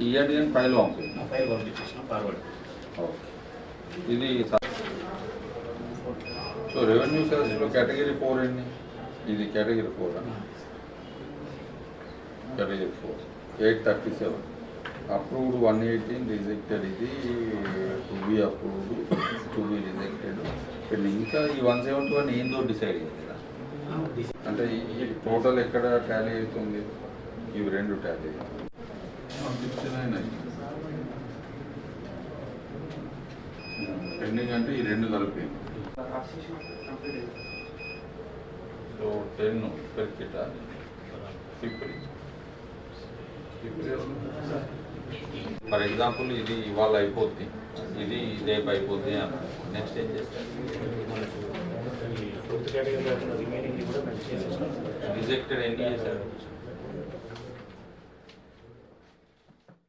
ఇయ్యండి అని ఫైల్ పంపింది ఆ ఫైల్ పంపించేసిన ఫార్వర్డ్ ఇది సో రెవెన్యూ సర్వీస్లో కేటగిరీ ఫోర్ ఎన్ని? ఇది category four category four eight thirty seven approved one eighteen rejected ఇది to be approved to be rejected ఇంకా ఈ వన్ సెవెంటీ వన్ ఏందో డిసైడ్ అయింది అంటే ఈ టోటల్ ఎక్కడ టాలీ అవుతుంది? ఇవి రెండు టాలీ సిక్స్టీ నైన్ పెండింగ్ అంటే ఈ రెండు కలిపి. So ten fifty for example ఇది ఇవాళ అయిపోద్ది. ఇది రేపు అయిపోద్ది నెక్స్ట్ ఏం చేస్తారు? రిజెక్టెడ్ ఎన్ని చేశారు.